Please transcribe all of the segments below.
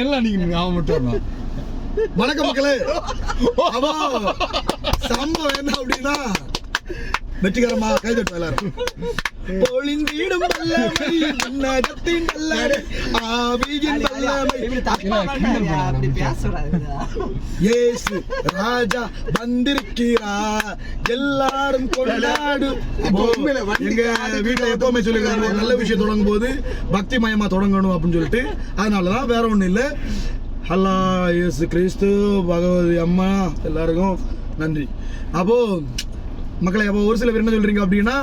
எல்லாம் நீங்க அவன் மட்டும் வணக்கம் மக்களே. சம்பவம் என்ன அப்படின்னா வெற்றிகரமாக கைதட்டு எல்லாரும். பொழிந்திடும் வல்லமை உன்னதத்தின் வல்லமை ஆவியின் வல்லமை. ஏசு இயேசு ராஜா வந்திருக்கிறா. எல்லாரும் கொண்டாடு. எங்க வீட்டுல எப்பவுமே சொல்லிருக்காங்க ஒரு நல்ல விஷயம் தொடங்கும் போது பக்தி மயமா தொடங்கணும் அப்படின்னு சொல்லிட்டு. அதனாலதான் வேற ஒண்ணும் இல்ல. அல்லா இயேசு கிறிஸ்து பகவதி அம்மா எல்லாருக்கும் நன்றி. அப்போ மக்களை அப்போ ஒரு சில பேர் என்ன சொல்றீங்க அப்படின்னா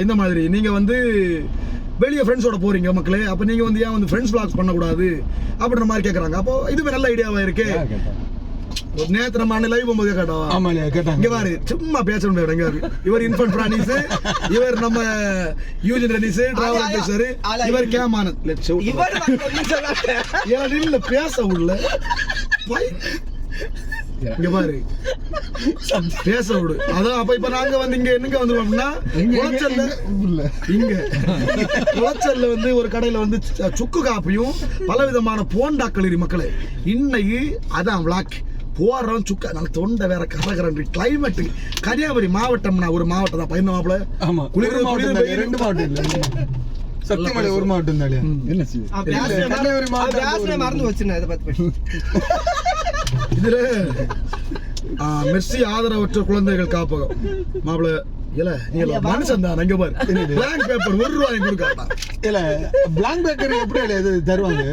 இந்த மாதிரி நீங்க வந்து வெளியே ஃப்ரெண்ட்ஸோட போறீங்க மக்களே அப்போ நீங்க வந்து ஏன் வந்து ஃப்ரெண்ட்ஸ் vlogs பண்ணக்கூடாது அப்படின்ற மாதிரி கேட்குறாங்க அப்போ இதுவே நல்ல ஐடியாவா இருக்கு? நேத்து நம்ம அண்ணன் லைவ் போகும்போது கேட்டோம் ஆமா கேட்டாங்க. இங்க பாரு சும்மா பேச முடியாது இங்க பாரு. இவர் இன்ஃபன்ட் பிராணிஸ் இவர் நம்ம யூஜன் ரெனிஸ் டிராவல் பேசுறாரு இவர் கேமானத் லெட்ஸ் இவர் இல்ல பேச உள்ள. இங்க பாரு. பேச விடு. அதான் அப்ப இப்ப நாங்க வந்து இங்க என்னங்க குளச்சல்ல. இங்க குளச்சல்ல வந்து ஒரு கடையில வந்து சு- சுக்கு காப்பியும் பல விதமான போண்டாக்களரி மக்களே. இன்னைக்கு அதான் விளாக் போறோம் சுக்கா. நல்ல தொண்டை வேற கரகரன் கிளைமேட் கன்னியாகுமரி மாவட்டம்னா ஒரு மாவட்டம் தான். பையன் மாப்பிள? ஆமா. குளிர் மாவட்டம். ரெண்டு மாவட்டம் இல்ல. சத்தியமலை ஒரு மாவட்டம் தானே. என்ன மறந்து- வச்சுனேன். இதுல மெர்சி ஆதரவற்ற குழந்தைகள் காப்பகம். மாப்பிள இல்ல நீ எல்லாம் மனுஷன் தான் அங்க பாரு. பிளாங்க் பேப்பர் ஒரு ரூபாய் கொடுக்காட்டா இல்ல பிளாங்க் பேக்கர் எப்படி இது தருவாங்க?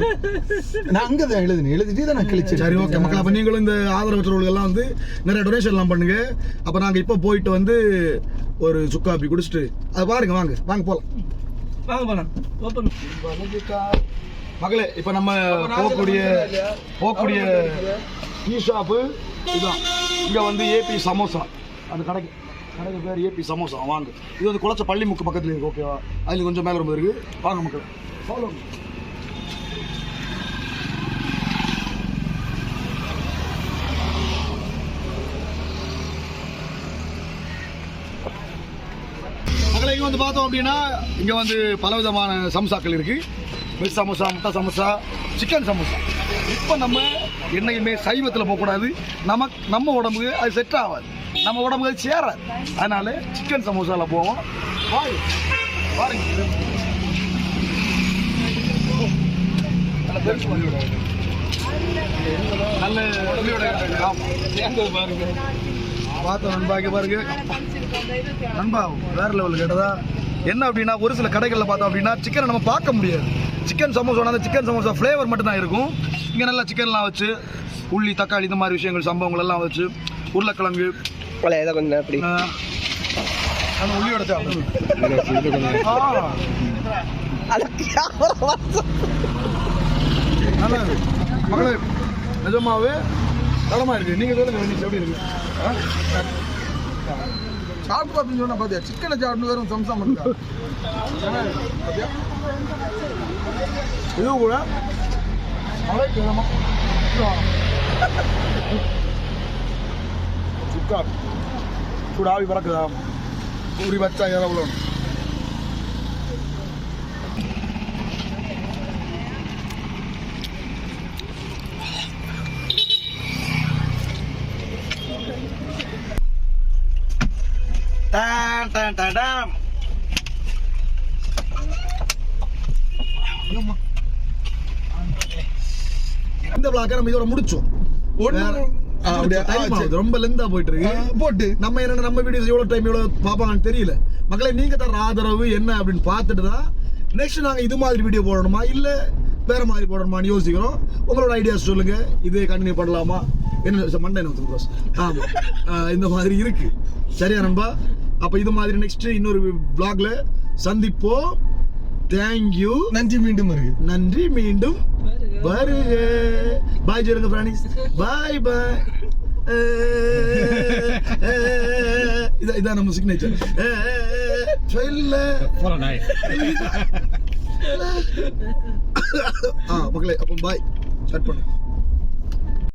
நான் அங்கதான் எழுதுனேன். எழுதிட்டு தான் நான் கிழிச்சேன் சரி ஓகே மக்கள் அப்ப நீங்களும் இந்த ஆதரவற்றவர்கள் எல்லாம் வந்து நிறைய டொனேஷன் எல்லாம் பண்ணுங்க. அப்ப நாங்க இப்ப போயிட்டு வந்து ஒரு சுக்காப்பி குடிச்சிட்டு அது பாருங்க வாங்க வாங்க போலாம். வாங்க போலாம். ஓப்பன் மகளே இப்ப நம்ம போகக்கூடிய போகக்கூடிய டீ ஷாப்பு இதுதான் இங்கே வந்து ஏபி சமோசா அந்த கடைக்கு கடைக்கு பேர் ஏபி சமோசா வாங்க. இது வந்து குளச்ச பள்ளி முக்கு பக்கத்தில் இருக்குது ஓகேவா அதில் கொஞ்சம் மேலே ரொம்ப இருக்குது வாங்க மக்கள். ஃபாலோ இங்கே வந்து பார்த்தோம் அப்படின்னா இங்கே வந்து பலவிதமான சமோசாக்கள் இருக்குது வெஜ் சமோசா முட்டை சமோசா சிக்கன் சமோசா. இப்போ நம்ம என்னையுமே சைவத்தில் போகக்கூடாது. நமக்கு நம்ம உடம்புக்கு அது செட் ஆகாது. நம்ம உடம்புக்கு அது சேராது. அதனால சிக்கன் சமோசாவில் போவோம். வாங்க பாருங்க நல்ல பெருசு வண்டியோட பாருங்க. பாருங்க. நண்பா வேற லெவல் கேட்டதா? என்ன அப்படின்னா ஒரு சில கடைகளில் பார்த்தோம் அப்படின்னா சிக்கனை நம்ம பார்க்க முடியாது. சிக்கன் சமோசா அந்த சிக்கன் சமோசா ஃப்ளேவர் மட்டும் தான் இருக்கும். இங்கே நல்லா சிக்கன்லாம் வச்சு உள்ளி தக்காளி இந்த மாதிரி விஷயங்கள் சம்பவங்கள் எல்லாம் வச்சு உருளைக்கிழங்கு ஏதோ கொஞ்சம் அப்படி. அந்த உள்ளியோட மகளே நிஜமாவே தரமா இருக்கு. நீங்க சொல்லுங்க வெண்ணிஸ் எப்படி இருக்கு? சாப்பிட்டு அப்படின்னு சொன்னா பாத்தியா? சிக்கனை சாப்பிட்டு வெறும் சம்சா மட்டும் இது itu gula Sudah Uri baca ya belum Tan tan tan tan இந்த பிளாக்க நம்ம இதோட முடிச்சோம். ரொம்ப லெந்தா போயிட்டு இருக்கு. போட்டு. நம்ம என்ன நம்ம வீடியோஸ் எவ்வளவு டைம் எவ்வளவு பார்ப்பாங்கன்னு தெரியல. மக்களே நீங்க தர ஆதரவு என்ன அப்படின்னு பார்த்துட்டு தான் நெக்ஸ்ட் நாங்க இது மாதிரி வீடியோ போடணுமா? இல்ல வேற மாதிரி போடணுமான்னு யோசிக்கிறோம். உங்களோட ஐடியாஸ் சொல்லுங்க. இதே கண்டினியூ பண்ணலாமா? என்ன மண்டை க்ரோஸ் ஆமா. இந்த மாதிரி இருக்கு. சரியா நண்பா? அப்ப இது மாதிரி நெக்ஸ்ட் இன்னொரு vlogல சந்திப்போம். தேங்க்யூ நன்றி மீண்டும் இருக்கு நன்றி மீண்டும் வருக. பாய் சொல்லுங்க பிராணிஸ் பாய் பாய் இதான் இதான் நம்ம சிக்னேச்சர் சொல்ல ஆ மக்களே அப்போ பாய் ஸ்டார்ட் பண்ணு.